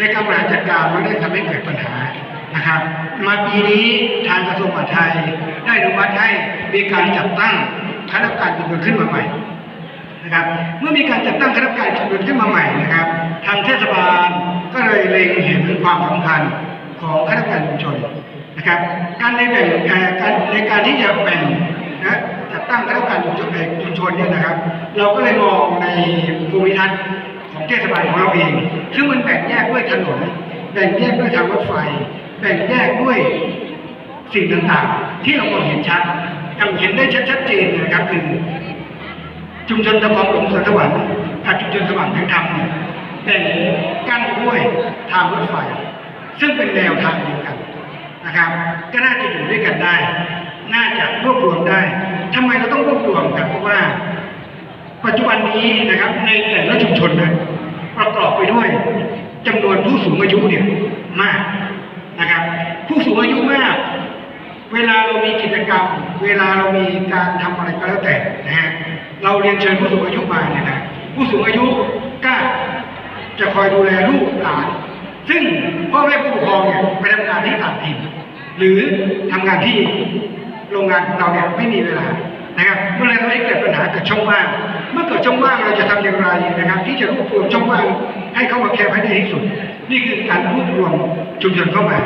ในการบริหารจัดการมันได้ทำให้เกิดปัญหานะครับ มาปีนี้ทางกระทรวงมหาดไทยได้อนุมัติให้มีการจัดตั้งคณะกรรมการชุมชนขึ้นมาใหม่นะครับ เมื่อมีการจัดตั้งคณะกรรมการชุมชนขึ้นมาใหม่นะครับ ทางเทศบาลก็เลยเล็งเห็นความสำคัญของคณะกรรมการชุมชนนะครับ การในแบ่งการในการที่จะแบ่งนะจัดตั้งคณะกรรมการชุมชนเนี่ยนะครับ เราก็เลยมองในภูมิทัศน์ เทศบาลของเราเอง ซึ่งมันแบ่งแยกด้วยถนน แบ่งแยกด้วยทางรถไฟ แบ่งแยกด้วยสิ่งต่างๆ ที่เรามองเห็นชัดยังเห็นได้ชัดๆเจนนะครับคือ ชุมชนตะพองหลงสวนสวรรค์กับชุมชนสว่างแห่งธรรมเนี่ยแบ่งกั้นด้วยทางรถไฟ ซึ่งเป็นแนวทางเดียวกันนะครับ ก็น่าจะอยู่ด้วยกันได้ น่าจะรวบรวมได้ทำไมเราต้องรวบรวมครับเพราะว่า ปัจจุบันนี้นะครับในแต่ละชุมชนนะประกอบไปด้วยจำนวนผู้ สูงอายุเนี่ยมากนะครับ ผู้สูงอายุมาก เวลาเรามีกิจกรรม เวลาเรามีการทำอะไรก็แล้วแต่นะฮะเราเรียนเชิญผู้สูงอายุมาเนี่ยนะผู้สูงอายุก็จะคอยดูแลลูกหลาน ซึ่งพ่อแม่ผู้ปกครองเนี่ยไปทำงานที่ต่างถิ่นหรือทำงานที่โรงงานของเราเนี่ยไม่มีเวลา นะครับเมื่อไรทำให้เกิดปัญหาเกิดช่องว่าง เมื่อเกิดช่องว่างเราจะทำอย่างไรนะครับ ที่จะรวบรวมช่องว่างให้เข้ามาแก้ให้ได้ที่สุด นี่คือการรวบรวมชุมชนเข้ามา